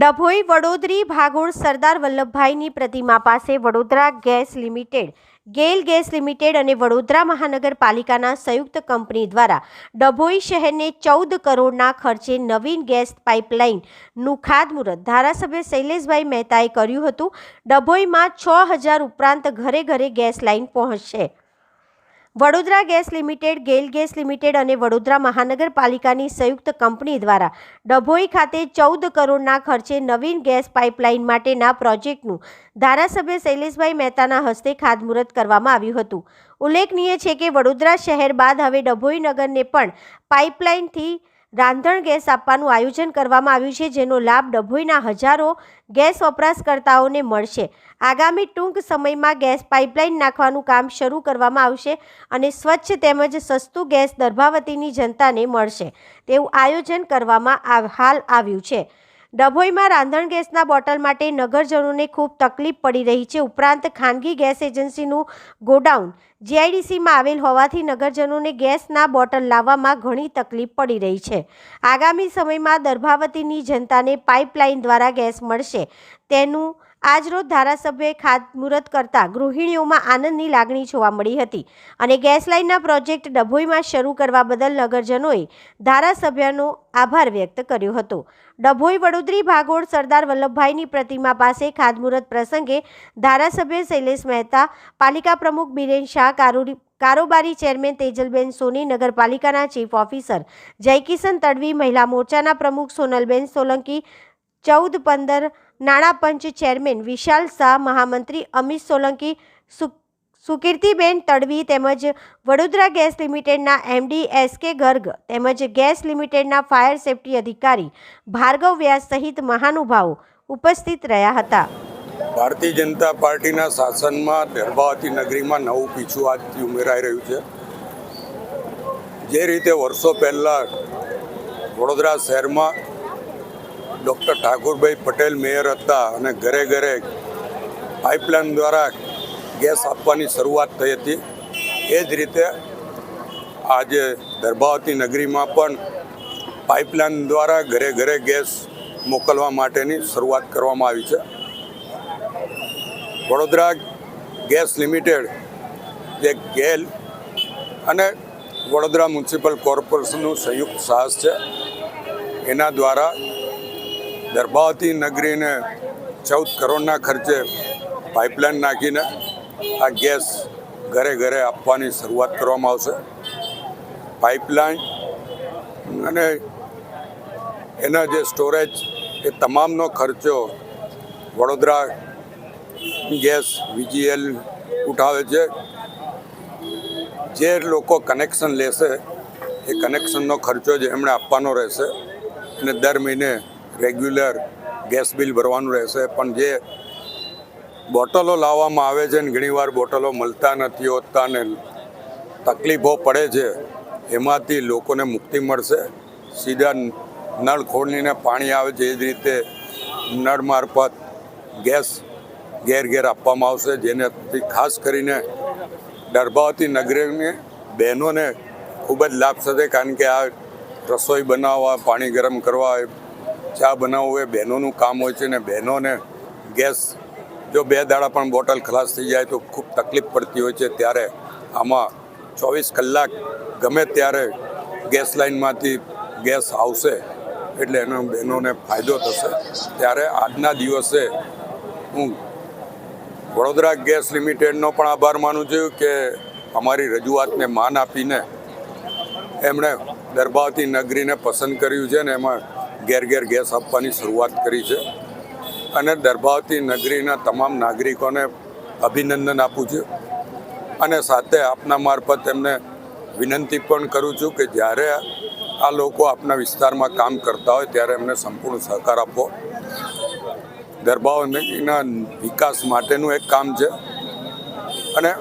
ડભોઈ વડોદરી ભાગોળ સરદાર વલ્લભભાઈની પ્રતિમા પાસે Vadodara gas limited GAIL gas limited અને વડોદરા મહાનગરપાલિકાના સંયુક્ત કંપની દ્વારા ડભોઈ શહેરને ચૌદ કરોડના ખર્ચે નવીન ગેસ પાઇપલાઇનનું ખાતમુહૂર્ત. ધારાસભ્ય શૈલેષભાઈ મહેતાએ કર્યું હતું, ડભોઈમાં છ હજાર ઉપરાંત ઘરે ઘરે ગેસ લાઇન પહોંચશે. Vadodara gas limited GAIL gas limited અને વડોદરા મહાનગરપાલિકાની સંયુક્ત કંપની દ્વારા ડભોઈ ખાતે ચૌદ કરોડના ખર્ચે નવીન ગેસ પાઇપલાઇન માટેના પ્રોજેક્ટનું ધારાસભ્ય શૈલેષભાઈ મહેતાના હસ્તે ખાતમુહૂર્ત કરવામાં આવ્યું હતું. ઉલ્લેખનીય છે કે વડોદરા શહેર બાદ હવે ડભોઈ નગરને પણ પાઇપલાઇનથી રાંધણ ગેસ આપવાનું આયોજન કરવામાં આવ્યું છે, જેનો લાભ ડભોઈના હજારો ગેસ વપરાશકર્તાઓને મળશે. આગામી ટૂંક સમયમાં ગેસ પાઇપલાઇન નાખવાનું કામ શરૂ કરવામાં આવશે અને સ્વચ્છ તેમજ સસ્તું ગેસ દર્ભાવતીની જનતાને મળશે. તેવું આયોજન કરવામાં હાલ આવ્યું છે. ડભોઈમાં રાંધણ ગેસના બોટલ માટે નગરજનોને ખૂબ તકલીફ પડી રહી છે. ઉપરાંત ખાનગી ગેસ એજન્સીનું ગોડાઉન જીઆઈડીસીમાં આવેલ હોવાથી નગરજનોને ગેસના બોટલ લાવવામાં ઘણી તકલીફ પડી રહી છે. આગામી સમયમાં દર્ભાવતીની જનતાને પાઇપલાઇન દ્વારા ગેસ મળશે. તેનું આજરોજ ધારાસભ્યએ ખાતમુહૂર્ત કરતા ગૃહિણીઓમાં આનંદની લાગણી જોવા મળી હતી અને ગેસ લાઇનના પ્રોજેક્ટ ડભોઈમાં શરૂ કરવા બદલ નગરજનોએ ધારાસભ્યનો આભાર વ્યક્ત કર્યો હતો. ડભોઈ વડોદરી ભાગોળ સરદાર વલ્લભભાઈની પ્રતિમા પાસે ખાતમુહૂર્ત પ્રસંગે ધારાસભ્ય શૈલેષ મહેતા, પાલિકા પ્રમુખ બિરેન શાહ, કારોડી કારોબારી ચેરમેન તેજલબેન સોની, નગરપાલિકાના ચીફ ઓફિસર જયકિશન તડવી, મહિલા મોરચાના પ્રમુખ સોનલબેન સોલંકી ચૌદ પંદર નાણાં પંચ ચેરમેન વિશાલ શાહ, મહામંત્રી અમિત સોલંકી સુકીર્તિબેન તડવી તેમજ વડોદરા ગેસ લિમિટેડના એમડી એસ કે ગર્ગ તેમજ ગેસ લિમિટેડના ફાયર સેફટી અધિકારી ભાર્ગવ વ્યાસ સહિત મહાનુભાવો ઉપસ્થિત રહ્યા હતા. ભારતીય જનતા પાર્ટીના શાસનમાં દરબાવતી નગરીમાં નવું પીછું આજથી ઉમેરાઈ રહ્યું છે. જે રીતે વર્ષો પહેલાં વડોદરા શહેરમાં ડૉક્ટર ઠાકુરભાઈ પટેલ મેયર હતા અને ઘરે ઘરે પાઇપલાઇન દ્વારા ગેસ આપવાની શરૂઆત થઈ હતી. એ જ રીતે આજે દરબાવતી નગરીમાં પણ પાઇપલાઇન દ્વારા ઘરે ઘરે ગેસ મોકલવા માટેની શરૂઆત કરવામાં આવી છે. વડોદરા ગેસ લિમિટેડ જે ગેલ અને વડોદરા મ્યુનિસિપલ કોર્પોરેશનનું સંયુક્ત સાહસ છે. એના દ્વારા દરબાવતી નગરીને ચૌદ કરોડના ખર્ચે પાઇપલાઇન નાખીને આ ગેસ ઘરે ઘરે આપવાની શરૂઆત કરવામાં આવશે. પાઇપલાઇન અને એના જે સ્ટોરેજ એ તમામનો ખર્ચો વડોદરા ગેસ વીજીએલ ઉઠાવે છે. જે લોકો કનેક્શન લેશે એ કનેક્શનનો ખર્ચો જ એમણે આપવાનો રહેશે અને દર મહિને રેગ્યુલર ગેસ બિલ ભરવાનું રહેશે. પણ જે બોટલો લાવવામાં આવે છે ને ઘણીવાર બોટલો મળતા નથી હોતા ને તકલીફો પડે છે, એમાંથી લોકોને મુક્તિ મળશે. સીધા નળ ખોલીને પાણી આવે છે, એ જ રીતે નળ મારફત ગેસ ઘેર ઘેર આપવામાં આવશે, જેનાથી ખાસ કરીને ડરબાવતી નગરીની બહેનોને ખૂબ જ લાભ થશે, કારણ કે આ રસોઈ બનાવવા, પાણી ગરમ કરવા ચા બનાવવું એ બહેનોનું કામ હોય છે ને બહેનોને ગેસ, જો બે દાડા પણ બોટલ ખલાસ થઈ જાય તો ખૂબ તકલીફ પડતી હોય છે. ત્યારે આમાં ચોવીસ કલાક ગમે ત્યારે ગેસ લાઇનમાંથી ગેસ આવશે એટલે એનો બહેનોને ફાયદો થશે. ત્યારે આજના દિવસે હું વડોદરા ગેસ લિમિટેડનો પણ આભાર માનું છું કે અમારી રજૂઆતને માન આપીને એમણે દરબાવતી નગરીને પસંદ કર્યું છે ને એમાં ઘેર ઘેર ગેસ આપવાની શરૂઆત કરી છે અને દરભાવતી નગરીના તમામ નાગરિકોને અભિનંદન આપું છું અને સાથે આપના મારફત એમને વિનંતી પણ કરું છું કે જ્યારે આ લોકો આપના વિસ્તારમાં કામ કરતા હોય ત્યારે એમને સંપૂર્ણ સહકાર આપવો ગરબાઓના વિકાસ માટેનું એક કામ છે અને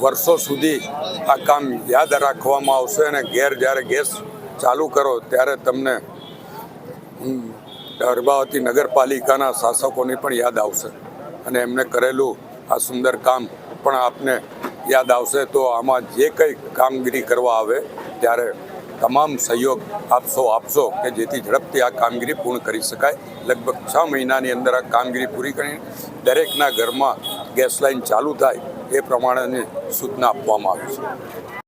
વર્ષો સુધી આ કામ યાદ રાખવામાં આવશે અને ઘેર જ્યારે ગેસ ચાલુ કરો ત્યારે તમને હમ, ગરબાવતી નગરપાલિકાના શાસકોની પણ યાદ આવશે. અને એમને કરેલું આ સુંદર કામ પણ આપને યાદ આવશે. તો આમાં જે કંઈ કામગીરી કરવા આવે ત્યારે તમામ સહયોગ આપશો આપશો કે જેથી ઝડપથી આ કામગીરી પૂર્ણ કરી શકાય. લગભગ છ મહિનાની અંદર આ કામગીરી પૂરી કરી દરેકના ઘરમાં ગેસ લાઇન ચાલુ થાય એ પ્રમાણેની સૂચના આપવામાં આવી છે.